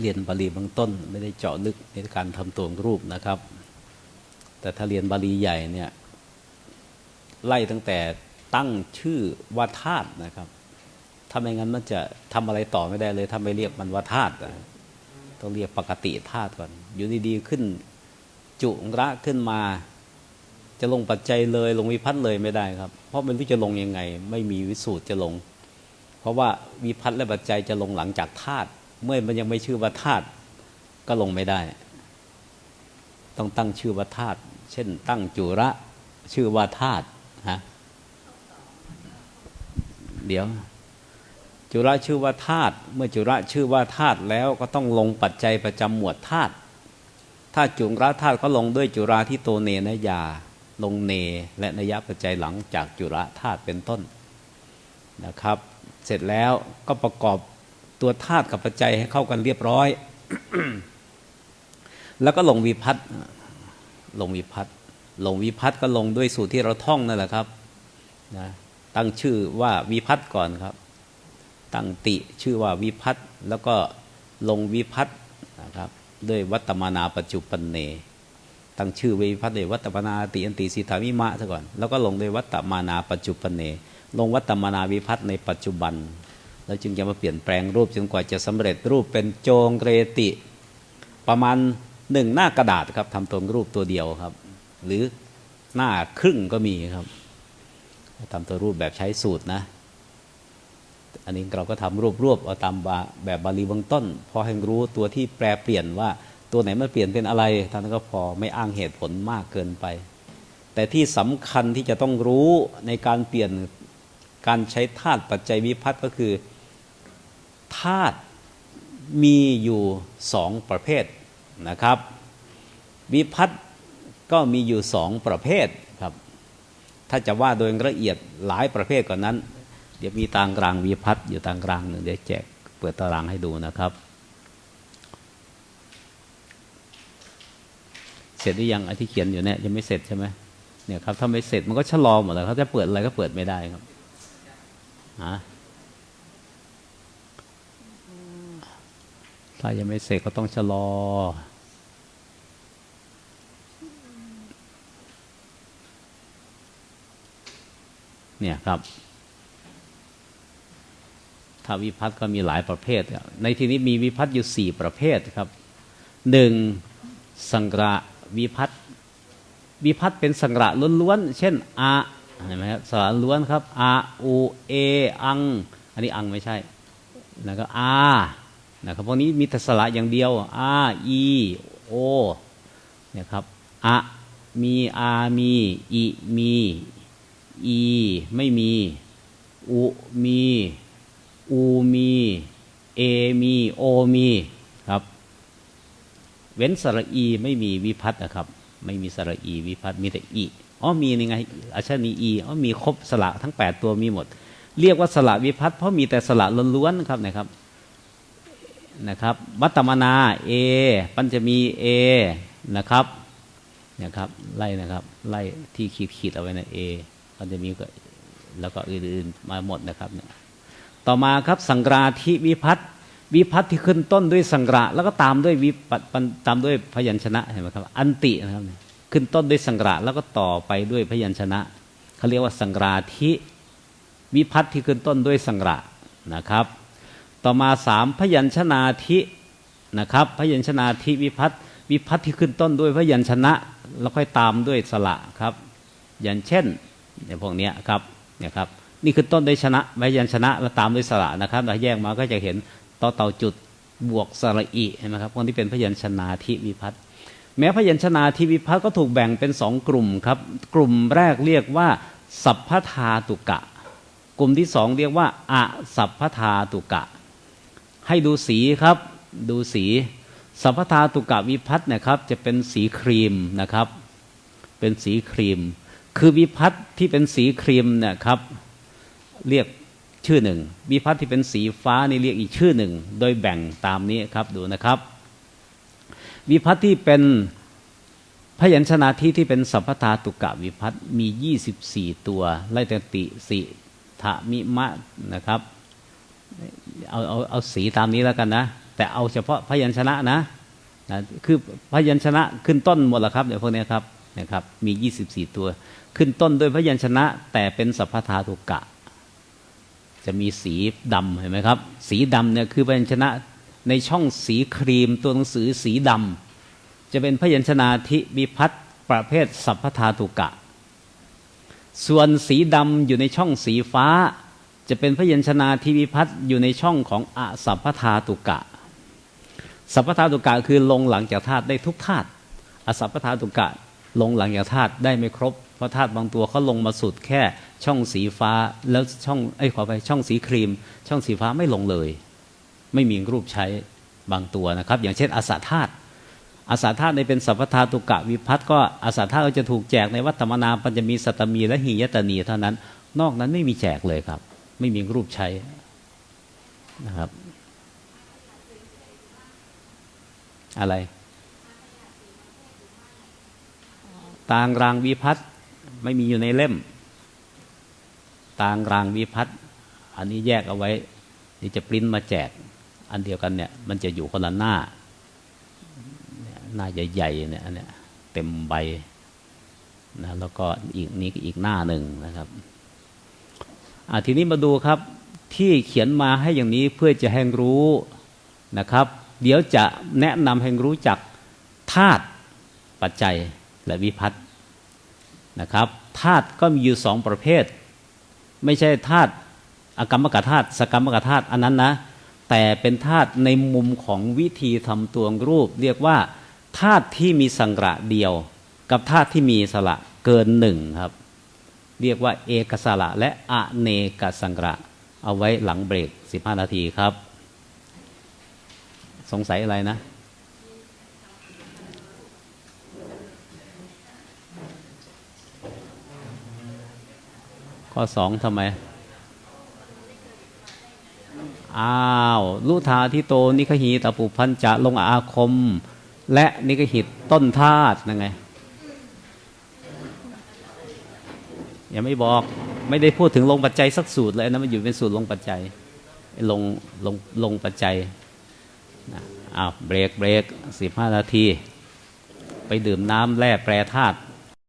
เรียนบาลีเบางต้น ไม่ได้เจาะลึกในการทำตัวรูปนะครับ แต่ถ้าเรียนบาลีใหญ่เนี่ยไล่ตั้งแต่ตั้งชื่อว่าธาตุนะครับถ้าไม่งั้นมันจะทำอะไรต่อไม่ได้เลยถ้าไม่เรียกมันว่าธาตุต้องเรียกปกติธาตุก่อน อยู่ดีๆขึ้นจุระขึ้นมา จะลงปัจจัยเลยลงวิพัฒน์เลยไม่ได้ครับ เพราะไม่รู้จะลงยังไง ไม่มีวิสูตรจะลง เพราะว่าวิพัฒน์และปัจจัยจะลงหลังจากธาตุ เมื่อมันยังไม่ชื่อว่าธาตุก็ลงไม่ได้ ต้องตั้งชื่อว่าธาตุเช่น ตั้งจุระชื่อว่าธาตุฮะเดี๋ยว จุระชื่อว่าธาตุเมื่อจุระชื่อว่าธาตุแล้วก็ต้องลงปัจจัยประจำหมวดธาตุถ้าจุระธาตุก็ลงด้วยจุราที่โตเนนยาลงเนและนยปัจจัยหลังจากจุระธาตุเป็นต้นนะครับ เสร็จแล้วก็ประกอบ ตัวธาตุกับปัจจัยให้เข้ากันเรียบร้อย แล้วก็ลงวิพัฒน์ลงวิพัฒน์ลงวิพัฒน์ก็ลงด้วยสูตรที่เราท่องนั่นแหละครับนะตั้งชื่อว่าวิพัฒน์ก่อนครับ ตั้งติชื่อว่าวิพัฒน์แล้วก็ลงวิพัฒน์นะครับด้วยวัตมานาปัจจุปันเน ตั้งชื่อวิพัฒน์ด้วยวัตมานาติอันติสิทธามิมะซะก่อน แล้วก็ลงด้วยวัตมานาปัจจุปันเน ลงวัตมานาวิพัฒน์ในปัจจุบัน แล้วจึงจะมาเปลี่ยนแปลงรูปจนกว่าจะสำเร็จรูปเป็นโจงเรติ ประมาณหนึ่งหน้ากระดาษครับทำตัวรูปตัวเดียวครับ หรือหน้าครึ่งก็มีครับทำตัวรูปแบบใช้สูตรนะ อันนี้เราก็ทำรวบรวบเอาตามแบบบาลีเบื้องต้น พอให้รู้ตัวที่แปรเปลี่ยนว่าตัวไหนมันเปลี่ยนเป็นอะไรท่านก็พอไม่อ้างเหตุผลมากเกินไป แต่ที่สำคัญที่จะต้องรู้ในการเปลี่ยนการใช้ธาตุปัจจัยวิพัฒน์ก็คือ ธาตุมีอยู่สองประเภทนะครับ วิพัฒน์ก็มีอยู่สองประเภทครับ ถ้าจะว่าโดยละเอียดหลายประเภทกว่านั้น เดี๋ยวมีตางกลางวิพัฒน์อยู่ตางกลางหนึ่งเดี๋ยวแจกเปิดตารางให้ดูนะครับ เสร็จหรือยังไอ้ที่เขียนอยู่เนี่ยยังไม่เสร็จใช่ไหมเนี่ยครับถ้าไม่เสร็จมันก็ชะลอหมดแล้วเขาจะเปิดอะไรก็เปิดไม่ได้ครับฮะ ถ้ายังไม่เสร็จก็ต้องชะลอ เนี่ยครับถ้าวิพัฒน์ก็มีหลายประเภท ในที่นี้มีวิพัฒน์อยู่สี่ประเภทครับหนึ่งสังกระวิพัฒน์วิพัฒน์เป็นสังกระล้วนๆ เช่นอาเห็นไหมครับสระล้วนครับอาอูเอ อัง อันนี้อังไม่ใช่ แล้วก็อา นะครับพวกนี้มีแต่สระอย่างเดียวอาอีโอนี่ยครับอะมีอามีอีมีอีไม่มีอุมีอูมีเอมีโอมีครับ เว้นสระอีไม่มีวิพัฒน์นะครับ ไม่มีสระอีวิพัฒน์มีแต่อีอ๋อมีนี่ไงอาชนีอีอ๋อมีครบสระทั้ง 8 ตัวมีหมด เรียกว่าสระวิพัฒน์เพราะมีแต่สระล้วนๆครับนะครับ นะครับวัตตมนาเอปัญจะมีเอนะครับนะครับไล่นะครับไล่ที่ขีดขีดเอาไว้นะเอปัญจะมีก็แล้วก็อื่นๆมาหมดนะครับเนี่ยต่อมาครับสังกราธิวิพัฒน์วิพัฒน์ที่ขึ้นต้นด้วยสังกระแล้วก็ตามด้วยวิปัตามด้วยพยัญชนะเห็นไหมครับ อันตินะครับขึ้นต้นด้วยสังกระแล้วก็ต่อไปด้วยพยัญชนะเขาเรียกว่าสังกราธิวิพัฒน์ที่ขึ้นต้นด้วยสังกระนะครับ ต่อมาสามพยัญชนาธินะครับพยัญชนาธิวิพัฒวิพัฒที่ขึ้นต้นด้วยพยัญชนะ แล้วค่อยตามด้วยสระครับ อย่างเช่นอย่างพวกนี้ครับเนี่ยครับนี่คือต้นด้วยชนะพยัญชนะแล้วตามด้วยสระนะครับเราแยกมาก็จะเห็นต่อเต่าจุดบวกสระอีเห็นไหมครับพวกนี้เป็นพยัญชนะทิวิพัฒแม้พยัญชนะทิวิพัฒก็ถูกแบ่งเป็นสองกลุ่มครับ กลุ่มแรกเรียกว่าสัพพทาตุกะ กลุ่มที่สองเรียกว่าอะสัพพทาตุกะ ให้ดูสีครับ ดูสี สัพพทาตุกะวิพัฒนะครับ จะเป็นสีครีมนะครับ เป็นสีครีม คือวิพัฒที่เป็นสีครีมนะครับ เรียกชื่อหนึ่ง วิพัฒที่เป็นสีฟ้านี่เรียกอีกชื่อหนึ่ง โดยแบ่งตามนี้ครับดูนะครับ วิพัฒที่เป็นพยัญชนะที่ที่เป็นสัพพทาตุกะวิพัฒน์มี 24 ตัว ไล่ตติสิทะมิมะนะครับ เอาเอาเอาสีตามนี้แล้วกันนะ แต่เอาเฉพาะพยัญชนะนะนะคือพยัญชนะขึ้นต้นหมดแล้วครับเดี๋ยวพวกนี้ครับนะครับมี 24 ตัว ขึ้นต้นด้วยพยัญชนะ แต่เป็นสัพพทาตุกะ จะมีสีดำเห็นไหมครับ สีดำเนี่ยคือพยัญชนะในช่องสีครีมตัวหนังสือสีดำจะเป็นพยัญชนะที่มีพัฒน์ประเภทสัพพทาตุกะ ส่วนสีดำอยู่ในช่องสีฟ้า จะเป็นพยัญชนะที่วิพัฒน์อยู่ในช่องของอสัพพทาตุกะ สัพพทาตุกะคือลงหลังจากธาตุได้ทุกธาตุอสัพพทาตุกะลงหลังจากธาตุได้ไม่ครบ เพราะธาตุบางตัวเขาลงมาสุดแค่ช่องสีฟ้าแล้วช่องไอ้ขอไปช่องสีครีม ช่องสีฟ้าไม่ลงเลย ไม่มีรูปใช้บางตัวนะครับ อย่างเช่นอสาธาตุอาสาธาตุในเป็นสัพพทาตุกะวิพัฒน์ก็อาสาธาตุก็จะถูกแจกในวัตถมนาปัญจมีสัตตมีและหิยตนีเท่านั้น นอกนั้นไม่มีแจกเลยครับ ไม่มีรูปใช้นะครับ อะไร ตางรางวิพัฒน์ไม่มีอยู่ในเล่ม ตางรางวิพัฒน์อันนี้แยกเอาไว้นี่จะปริ้นมาแจก อันเดียวกันเนี่ย มันจะอยู่คนละหน้า หน้าใหญ่ๆเนี่ยอันเนี้ยเต็มใบนะแล้วก็อีกนี้ก็อีกหน้าหนึ่งนะครับ ทีนี้มาดูครับที่เขียนมาให้อย่างนี้เพื่อจะให้รู้นะครับ เดี๋ยวจะแนะนำให้รู้จักธาตุปัจจัยและวิพัฒน์นะครับธาตุก็มีอยู่สองประเภท ไม่ใช่ธาตุอกรรมกธาตุสกรรมกธาตุอันนั้นนะ แต่เป็นธาตุในมุมของวิธีทำตัวรูป เรียกว่าธาตุที่มีสังระเดียว กับธาตุที่มีสระเกินหนึ่งครับ เรียกว่าเอกสระและอเนกสังกระ เอาไว้หลังเบรก 15 นาทีครับ สงสัยอะไรนะข้อสองทำไม อ้าวลุทาทิโต นิคหีตปุพันจะลงอาคม และนิคหิตต้นธาตุนั่นไง ยังไม่บอกไม่ได้พูดถึงลงปัจจัยสักสูตรเลยนะมันอยู่เป็นสูตรลงปัจจัยลงลงลงปัจจัยนะอ้าวเบรกเบรกสิบห้านาที ไปดื่มน้ำแร่แปรธาตุ